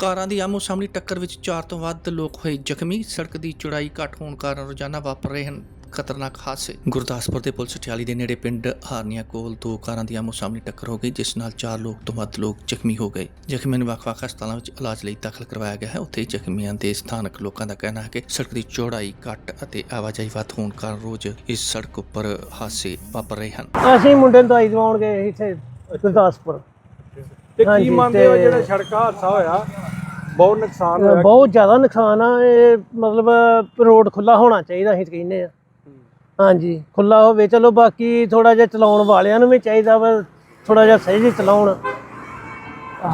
ਕਾਰਾਂ ਦੀ ਆਮੋ ਸਾਹਮਣੀ ਟੱਕਰ ਵਿੱਚ ਚਾਰ ਤੋਂ ਵੱਧ ਲੋਕ ਹੋਏ ਜ਼ਖਮੀ। ਸੜਕ ਦੀ ਚੌੜਾਈ ਘੱਟ ਹੋਣ ਕਾਰਨ ਰੋਜ਼ਾਨਾ ਵਾਪਰ ਰਹੇ ਹਨ ਖਤਰਨਾਕ ਹਾਦਸੇ। ਗੁਰਦਾਸਪੁਰ ਦੇ ਪੁਲਿਸ ਠਿਆਲੀ ਦੇ ਨੇੜੇ ਪਿੰਡ ਹਾਰਨੀਆਂ ਕੋਲ ਦੋ ਕਾਰਾਂ ਦੀ ਆਮੋ ਸਾਹਮਣੀ ਟੱਕਰ ਹੋ ਗਈ ਜਿਸ ਨਾਲ ਚਾਰ ਲੋਕ ਤੋਂ ਵੱਧ ਲੋਕ ਜ਼ਖਮੀ ਹੋ ਗਏ। ਜ਼ਖਮੀਆਂ ਨੂੰ ਵੱਖ-ਵੱਖ ਹਸਪਤਾਲਾਂ ਵਿੱਚ ਇਲਾਜ ਲਈ ਦਾਖਲ ਕਰਵਾਇਆ ਗਿਆ ਹੈ। ਉੱਥੇ ਹੀ ਜ਼ਖਮੀਆਂ ਦੇ ਸਥਾਨਕ ਲੋਕਾਂ ਦਾ ਕਹਿਣਾ ਹੈ ਕਿ ਸੜਕ ਦੀ ਚੌੜਾਈ ਘੱਟ ਅਤੇ ਆਵਾਜਾਈ ਵੱਧ ਹੋਣ ਕਾਰਨ ਰੋਜ਼ ਇਸ ਸੜਕ ਉੱਪਰ ਹਾਦਸੇ ਵਾਪਰ ਰਹੇ ਹਨ। ਅਸੀਂ ਮੁੰਡੇ ਨੂੰ ਦਵਾਈ ਦਵਾਉਣ ਗਏ ਇੱਥੇ ਗੁਰਦਾਸਪੁਰ। ਤੇ ਕੀ ਮੰਨਦੇ ਹੋ ਜਿਹੜਾ ਸੜਕ ਹਾਦਸਾ ਹੋਇਆ? ਬਹੁਤ ਨੁਕਸਾਨ ਹੋਇਆ ਬਹੁਤ ਜ਼ਿਆਦਾ ਨੁਕਸਾਨ ਆ ਇਹ ਮਤਲਬ ਰੋਡ ਖੁੱਲਾ ਹੋਣਾ ਚਾਹੀਦਾ ਅਸੀਂ ਕਹਿੰਦੇ ਆ। ਹਾਂਜੀ ਖੁੱਲਾ ਹੋਵੇ ਚਲੋ ਬਾਕੀ ਥੋੜਾ ਜਿਹਾ ਚਲਾਉਣ ਵਾਲਿਆਂ ਨੂੰ ਵੀ ਚਾਹੀਦਾ ਵਾ ਥੋੜਾ ਜਿਹਾ ਸਹੀ ਜਿਹੀ ਚਲਾਉਣ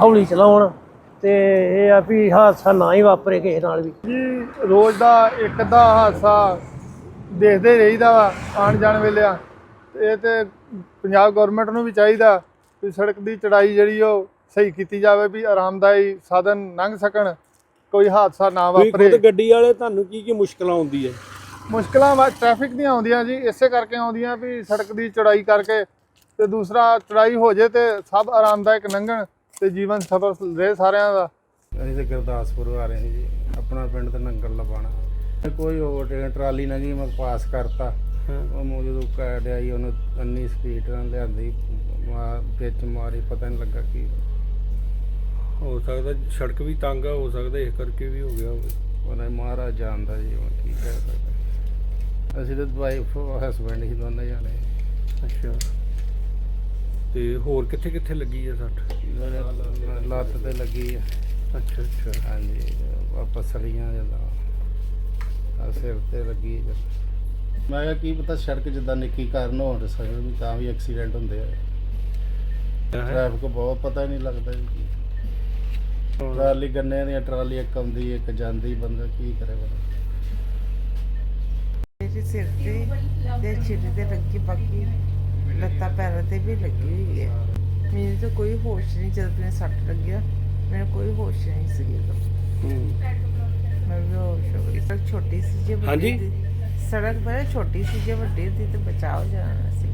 ਹੌਲੀ ਚਲਾਉਣ ਤੇ ਇਹ ਆ ਵੀ ਹਾਦਸਾ ਨਾ ਹੀ ਵਾਪਰੇ ਕਿਸੇ ਨਾਲ ਵੀ। ਜੀ ਰੋਜ਼ ਦਾ ਇੱਕ ਅੱਧਾ ਹਾਦਸਾ ਦੇਖਦੇ ਰਹੀਦਾ ਵਾ ਆਣ ਜਾਣ ਵੇਲੇ ਇਹ ਤੇ ਪੰਜਾਬ ਗਵਰਨਮੈਂਟ ਨੂੰ ਵੀ ਚਾਹੀਦਾ ਵੀ ਸੜਕ ਦੀ ਚੜਾਈ ਜਿਹੜੀ ਉਹ ਸਹੀ ਕੀਤੀ ਜਾਵੇ ਵੀ ਆਰਾਮਦਾਈ ਸਾਧਨ ਲੰਘ ਸਕਣ ਕੋਈ ਹਾਦਸਾ ਨਾ ਵਾਪਰੇ। ਖੁਦ ਗੱਡੀ ਵਾਲੇ ਤੁਹਾਨੂੰ ਕੀ ਕੀ ਮੁਸ਼ਕਲਾਂ ਆਉਂਦੀ ਹੈ ਮੁਸ਼ਕਲਾਂ ਵਾ ਟ੍ਰੈਫਿਕ ਦੀਆਂ ਆਉਂਦੀਆਂ ਜੀ ਇਸੇ ਕਰਕੇ ਆਉਂਦੀਆਂ ਵੀ ਸੜਕ ਦੀ ਚੜਾਈ ਕਰਕੇ ਤੇ ਦੂਸਰਾ ਚੜਾਈ ਹੋ ਜੇ ਤੇ ਸਭ ਆਰਾਮਦਾਇਕ ਲੰਘਣ ਤੇ ਜੀਵਨ ਸਫਲ ਰਹੇ ਸਾਰਿਆਂ ਦਾ। ਅਸੀਂ ਤੇ ਗੁਰਦਾਸਪੁਰ ਆ ਰਹੇ ਸੀ ਜੀ ਆਪਣਾ ਪਿੰਡ ਤੇ ਨੰਗਲ ਲਵਾਣਾ ਕੋਈ ਓਵਰਟੇਕ ਟਰਾਲੀ ਲੰਘੀ ਮੈਂ ਪਾਸ ਕਰਤਾ। ਉਹ ਮੋ ਜਦੋਂ ਕਾਟ ਆਈ ਉਹਨੂੰ ਅੰਨੀ ਸਪੀਡ ਨਾਲ ਲਿਆਂਦੀ ਵਿੱਚ ਮਾਰੀ ਪਤਾ ਨਹੀਂ ਲੱਗਾ ਕੀ। ਹੋ ਸਕਦਾ ਸੜਕ ਵੀ ਤੰਗ ਆ ਹੋ ਸਕਦਾ ਇਸ ਕਰਕੇ ਵੀ ਹੋ ਗਿਆ ਹੋਵੇ। ਉਹਨੇ ਮਹਾਰਾਜ ਜਾਣਦਾ ਜੀ ਹੁਣ ਕੀ ਕਹਿ ਸਕਦਾ। ਅਸੀਂ ਤੇ ਵਾਈਫ ਹਸਬੈਂਡ ਹੀ ਦੋਨੇ ਜਾਣੇ। ਅੱਛਾ। ਤੇ ਹੋਰ ਕਿੱਥੇ ਕਿੱਥੇ ਲੱਗੀ ਹੈ ਸੱਟ? ਲੱਤ ਤੇ ਲੱਗੀ ਆ। ਅੱਛਾ ਅੱਛਾ। ਹਾਂਜੀ ਵਾਪਸ ਸੜੀਆਂ ਜਾਂਦਾ ਆ ਸਿਰ ਤੇ ਲੱਗੀ ਆ। ਮੈਂ ਕਿਹਾ ਕੀ ਪਤਾ ਸੜਕ ਜਿੱਦਾਂ ਨਿੱਕੀ ਕਾਰਨ ਹੋਣ ਸਕਦਾ ਵੀ ਤਾਂ ਵੀ ਐਕਸੀਡੈਂਟ ਹੁੰਦੇ ਆ। ਟ੍ਰੈਫਿਕ ਬਹੁਤ ਪਤਾ ਹੀ ਨਹੀਂ ਲੱਗਦਾ ਜੀ ਟਰਾਲੀ ਗੰਨੇ ਦੀਆਂ ਟਰਾਲੀ ਇੱਕ ਆਉਂਦੀ ਇੱਕ ਜਾਂਦੀ ਬੰਦਾ ਕੀ ਕਰੇ ਬੰਦਾ ਮੇਰੇ ਸਿਰ ਤੇ ਤੇ ਸਿਰ ਤੇ ਲੱਗੀ ਬਾਕੀ ਲੱਤਾਂ ਪੈਰਾਂ ਤੇ ਵੀ ਲੱਗੀ ਹੋਈ ਹੈ ਮੈਨੂੰ ਤਾਂ ਕੋਈ ਹੋਸ਼ ਨਹੀਂ ਜਦ ਮੈਨੂੰ ਸੱਟ ਲੱਗਿਆ ਮੈਨੂੰ ਕੋਈ ਹੋਸ਼ ਨਹੀਂ ਸੀ। ਮੈਂ ਵੀ ਹੋਸ਼ ਹੋ ਗਈ ਸੜਕ ਛੋਟੀ ਸੀ ਜੇ ਵੱਡੀ ਹਾਂਜੀ? ਸੜਕ ਬੜਾ ਛੋਟੀ ਸੀ ਜੇ ਵੱਡੀ ਸੀ ਤੇ ਬਚਾਓ ਜਾਣਾ ਸੀ